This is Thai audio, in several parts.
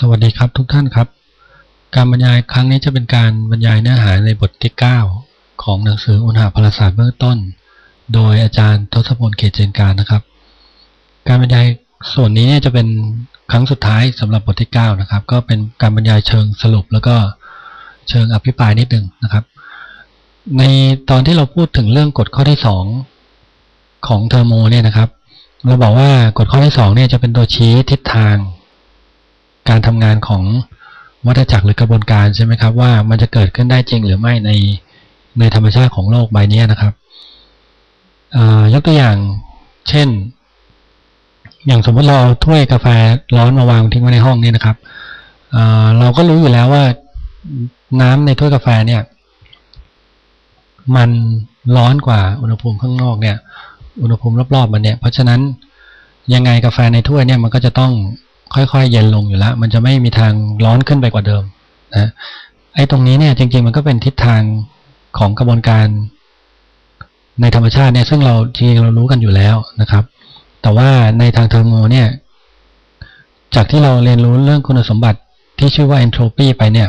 สวัสดีครับทุกท่านครับ การบรรยายครั้งนี้จะเป็นการบรรยายเนื้อหาในบทที่ 9 ของหนังสืออุณหภาศาสตร์เบื้องต้น โดยอาจารย์ทศพลเขตเจนการนะครับ การบรรยายส่วนนี้จะเป็นครั้งสุดท้ายสำหรับบทที่ 9 นะครับ ก็เป็นการบรรยายเชิงสรุปแล้วก็เชิงอภิปรายนิดหนึ่งนะครับ ในตอนที่เราพูดถึงเรื่องกฎข้อที่ 2 ของเทอร์โมเนี่ยนะครับ เราบอกว่ากฎข้อที่2เนี่ยจะเป็นตัวชี้ทิศทาง การทำงานของวัฏจักรหรือกระบวนการใช่ไหมครับว่ามันจะเกิดขึ้นได้จริงหรือไม่ในในธรรมชาติของโลกใบนี้นะครับยกตัวอย่างเช่น อย่างสมมติเราถ้วยกาแฟร้อนมาวางทิ้งไว้ในห้องนี้นะครับเราก็รู้อยู่แล้วว่าน้ำในถ้วยกาแฟเนี่ย มันร้อนกว่าอุณหภูมิข้างนอกเนี่ย อุณหภูมิรอบๆมันเนี่ย เพราะฉะนั้นยังไงกาแฟในถ้วยเนี่ยมันก็จะต้อง ค่อยๆ เย็นลงอยู่แล้ว มันจะไม่มีทางร้อนขึ้นไปกว่าเดิมนะไอ้ตรงนี้เนี่ยจริงๆมันก็เป็นทิศทางของกระบวนการในธรรมชาติเนี่ยซึ่งเราจริงเรารู้กันอยู่แล้วนะครับ แต่ว่าในทางเทอร์โมเนี่ยจากที่เราเรียนรู้เรื่องคุณสมบัติที่ชื่อว่าเอนโทรปีไปเนี่ย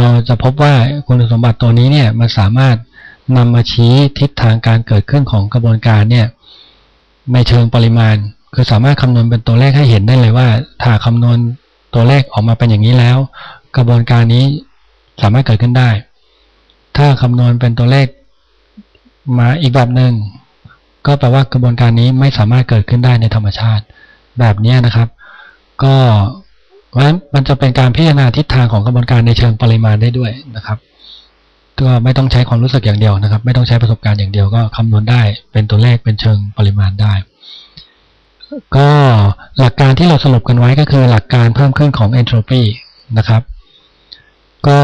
เราจะพบว่าคุณสมบัติตัวนี้เนี่ยมันสามารถนำมาชี้ทิศทางการเกิดขึ้นของกระบวนการเนี่ยในเชิงปริมาณ คือสามารถคำนวณเป็นตัวเลขให้เห็นได้เลยว่า ถ้าคำนวณตัวเลขออกมาเป็นอย่างนี้แล้ว กระบวนการนี้สามารถเกิดขึ้นได้ ถ้าคำนวณเป็นตัวเลขมาอีกแบบหนึ่งก็แปลว่ากระบวนการนี้ไม่สามารถเกิดขึ้นได้ในธรรมชาติ แบบนี้นะครับ ก็ว่ามันจะเป็นการพิจารณาทิศทางของกระบวนการในเชิงปริมาณได้ด้วยนะครับก็ไม่ต้องใช้ความรู้สึกอย่างเดียวนะครับ ไม่ต้องใช้ประสบการณ์อย่างเดียวก็คำนวณได้เป็นตัวเลขเป็นเชิงปริมาณได้ ก็หลักการที่เราสรุปกันไว้ก็คือหลักการเพิ่มขึ้นของเอนโทรปีนะครับ ก็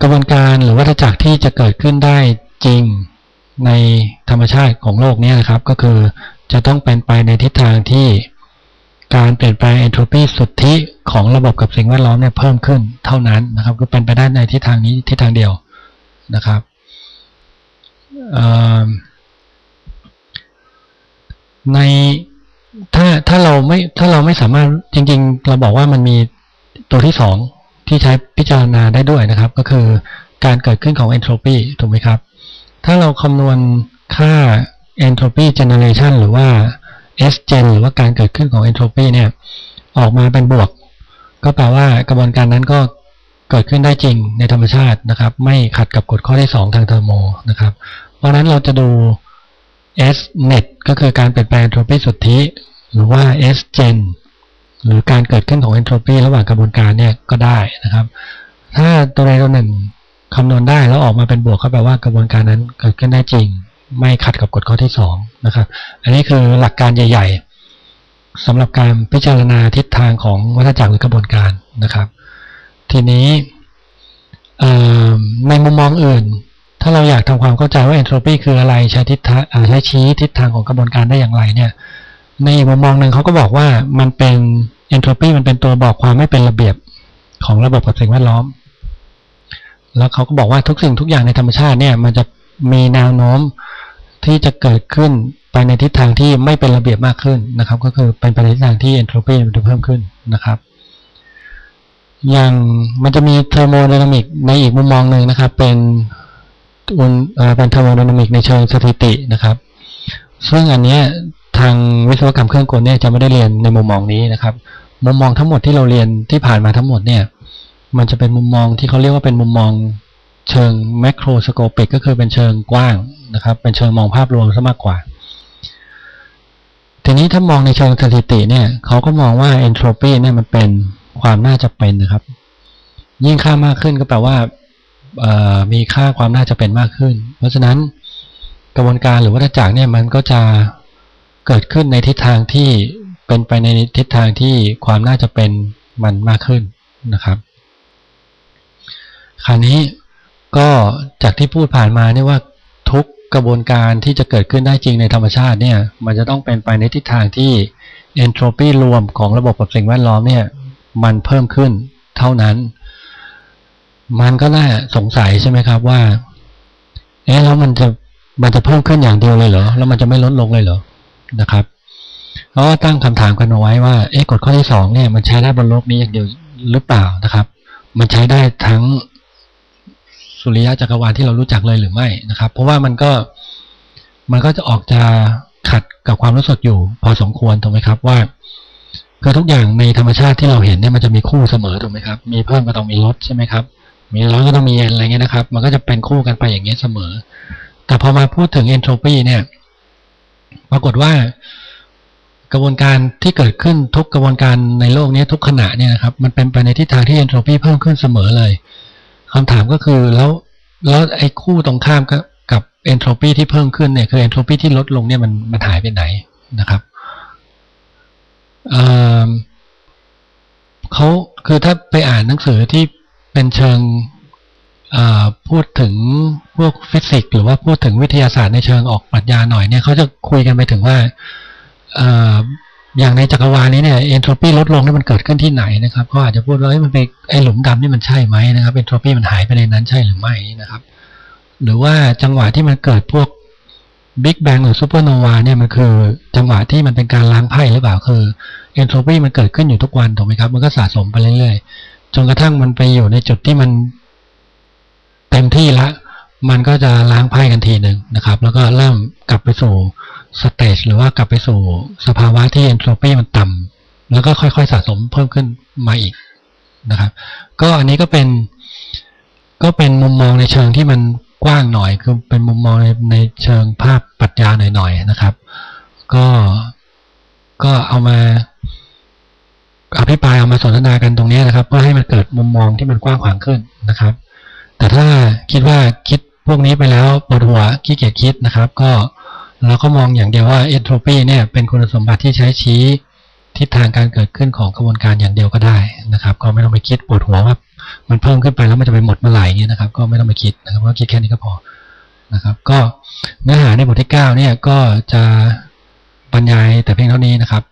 กระบวนการหรือวัฏจักรที่จะเกิดขึ้นได้จริงในธรรมชาติของโลกนี้นะครับ ก็คือจะต้องเป็นไปในทิศทางที่การเปลี่ยนแปลงเอนโทรปีสุทธิของระบบกับสิ่งแวดล้อมเนี่ยเพิ่มขึ้นเท่านั้นนะครับ ก็เป็นไปได้ในทิศทางนี้ทิศทางเดียวนะครับใน ถ้าถ้าเราไม่ถ้าเราไม่สามารถจริง ๆ เราบอกว่ามันมีตัวที่สองที่ใช้พิจารณาได้ด้วยนะครับ ก็คือการเกิดขึ้นของ entropy ถูกไหมครับ ถ้าเราคำนวณค่า entropy generation หรือว่า S gen หรือว่าการเกิดขึ้นของ entropy เนี่ย ออกมาเป็นบวก ก็แปลว่ากระบวนการนั้นก็เกิดขึ้นได้จริงในธรรมชาตินะครับ ไม่ขัดกับกฎข้อที่ 2 ทางเทอร์โมนะครับ เพราะนั้นเราจะดู S net ก็คือการเปลี่ยนแปลง entropy สุทธิ หรือว่า S gen หรือการเกิดขึ้นของ entropy ระหว่างกระบวนการเนี่ยก็ได้นะครับ ถ้าตัวใดตัวหนึ่งคำนวณได้แล้วออกมาเป็นบวกก็แปลว่ากระบวนการนั้นเกิดขึ้นได้จริง ไม่ขัดกับกฎข้อที่2นะครับ อันนี้คือหลักการใหญ่ ๆสำหรับการพิจารณาทิศทางของวัฏจักรหรือกระบวนการนะครับ ทีนี้ในมุมมองอื่น ถ้าเราอยากทำความเข้าใจว่าเอนโทรปีคืออะไรใช้ทิศทางใช้ชี้ทิศทางของกระบวนการได้อย่างไรเนี่ย ในมุมมองหนึ่งเขาก็บอกว่ามันเป็นเอนโทรปีมันเป็นตัวบอกความไม่เป็นระเบียบของระบบกับสิ่งแวดล้อม แล้วเขาก็บอกว่าทุกสิ่งทุกอย่างในธรรมชาติเนี่ย มันจะมีแนวโน้มที่จะเกิดขึ้นไปในทิศทางที่ไม่เป็นระเบียบมากขึ้นนะครับ ก็คือเป็นไปในทิศทางที่เอนโทรปีมันจะเพิ่มขึ้นนะครับอย่างมันจะมีเทอร์โมไดนามิกในอีกมุมมองหนึ่งนะครับ เป็น เป็นเทอร์โมไดนามิกในเชิงสถิตินะครับ ซึ่งอันนี้ทางวิศวกรรมเครื่องกลเนี่ยจะไม่ได้เรียนในมุมมองนี้นะครับ มุมมองทั้งหมดที่เราเรียนที่ผ่านมาทั้งหมดเนี่ย มันจะเป็นมุมมองที่เขาเรียกว่าเป็นมุมมองเชิงแมกโรสโคปิกก็คือเป็นเชิงกว้างนะครับ เป็นเชิงมองภาพรวมซะมากกว่า ทีนี้ถ้ามองในเชิงสถิติเนี่ยเขาก็มองว่าเอนโทรปีเนี่ยมันเป็นความน่าจะเป็นนะครับ ยิ่งค่ามากขึ้นก็แปลว่า มีค่าความน่าจะเป็นมากขึ้น เพราะฉะนั้นกระบวนการหรือวัฏจักรเนี่ยมันก็จะเกิดขึ้นในทิศทางที่เป็นไปในทิศทางที่ความน่าจะเป็นมันมากขึ้นนะครับ คราวนี้ก็จากที่พูดผ่านมาเนี่ยว่าทุกกระบวนการที่จะเกิดขึ้นได้จริงในธรรมชาติเนี่ยมันจะต้องเป็นไปในทิศทางที่เอนโทรปีรวมของระบบกับสิ่งแวดล้อมเนี่ยมันเพิ่มขึ้นเท่านั้น มันก็น่าสงสัยใช่ไหมครับว่า เอ๊ะแล้วมันจะมันจะเพิ่มขึ้นอย่างเดียวเลยเหรอ แล้วมันจะไม่ลดลงเลยเหรอ นะครับเขาก็ตั้งคำถามกันเอาไว้ว่า เอ๊ะกฎข้อที่สองเนี่ยมันใช้ได้บนโลกนี้อย่างเดียวหรือเปล่านะครับ มันใช้ได้ทั้งสุริยะจักรวาลที่เรารู้จักเลยหรือไม่นะครับ เพราะว่ามันก็มันก็จะออกจะขัดกับความรู้สึกอยู่ พอสมควรถูกไหมครับว่าคือทุกอย่างในธรรมชาติที่เราเห็นเนี่ยมันจะมีคู่เสมอถูกไหมครับ มีเพิ่มก็ต้องมีลดใช่ไหมครับ มีร้อนก็ต้องมีเย็นอะไรเงี้ยนะครับ มันก็จะเป็นคู่กันไปอย่างเงี้ยเสมอ แต่พอมาพูดถึงเอนโทรปีเนี่ย ปรากฏว่ากระบวนการที่เกิดขึ้นทุกกระบวนการในโลกนี้ทุกขณะเนี่ยนะครับ มันเป็นไปในทิศทางที่เอนโทรปีเพิ่มขึ้นเสมอเลยคำถามก็คือแล้วแล้วไอ้คู่ตรงข้ามกับกับเอนโทรปีที่เพิ่มขึ้นเนี่ยคือเอนโทรปีที่ลดลงเนี่ยมันมันหายไปไหนนะครับเเขาคือถ้าไปอ่านหนังสือที่ เป็นเชิงพูดถึงพวกฟิสิกส์หรือว่าพูดถึงวิทยาศาสตร์ในเชิงออกปรัชญาหน่อยเนี่ยเขาจะคุยกันไปถึงว่าอย่างในจักรวาลนี้เนี่ยเอนโทรปีลดลงนี่มันเกิดขึ้นที่ไหนนะครับเขาอาจจะพูดว่ามันเป็นไอหลุมดำนี่มันใช่ไหมนะครับเอนโทรปีมันหายไปในนั้นใช่หรือไม่นะครับ หรือว่าจังหวะที่มันเกิดพวกบิ๊กแบงหรือซูเปอร์โนวาเนี่ยมันคือจังหวะที่มันเป็นการล้างไพ่หรือเปล่าคือเอนโทรปีมันเกิดขึ้นอยู่ทุกวันถูกไหมครับ มันก็สะสมไปเรื่อยๆ จนกระทั่งมันไปอยู่ในจุดที่มันเต็มที่ละ มันก็จะล้างไพ่กันทีหนึ่งนะครับ แล้วก็เริ่มกลับไปสู่สเตจหรือว่ากลับไปสู่สภาวะที่เอนโทรปีมันต่ำแล้วก็ค่อยๆสะสมเพิ่มขึ้นมาอีกนะครับ ก็อันนี้ก็เป็น ก็เป็นมุมมองในเชิงที่มันกว้างหน่อย คือเป็นมุมมองในในเชิงภาพปรัชญาหน่อยๆนะครับ ก็ก็เอามา อภิปรายเอามาสนทนากันตรงนี้นะครับ เพื่อให้มันเกิดมุมมองที่มันกว้างขวางขึ้นนะครับ แต่ถ้าคิดว่าคิดพวกนี้ไปแล้วปวดหัวขี้เกียจคิดนะครับ ก็เราก็มองอย่างเดียวว่าเอนโทรปีเนี่ยเป็นคุณสมบัติที่ใช้ชี้ทิศทางการเกิดขึ้นของกระบวนการอย่างเดียวก็ได้นะครับ ก็ไม่ต้องไปคิดปวดหัวว่ามันเพิ่มขึ้นไปแล้วมันจะไปหมดเมื่อไหร่เงี้ยนะครับ ก็ไม่ต้องไปคิดนะครับก็คิดแค่นี้ก็พอนะครับ ก็เนื้อหาในบทที่เก้าเนี่ยก็จะบรรยายแต่เพียงเท่านี้นะครับ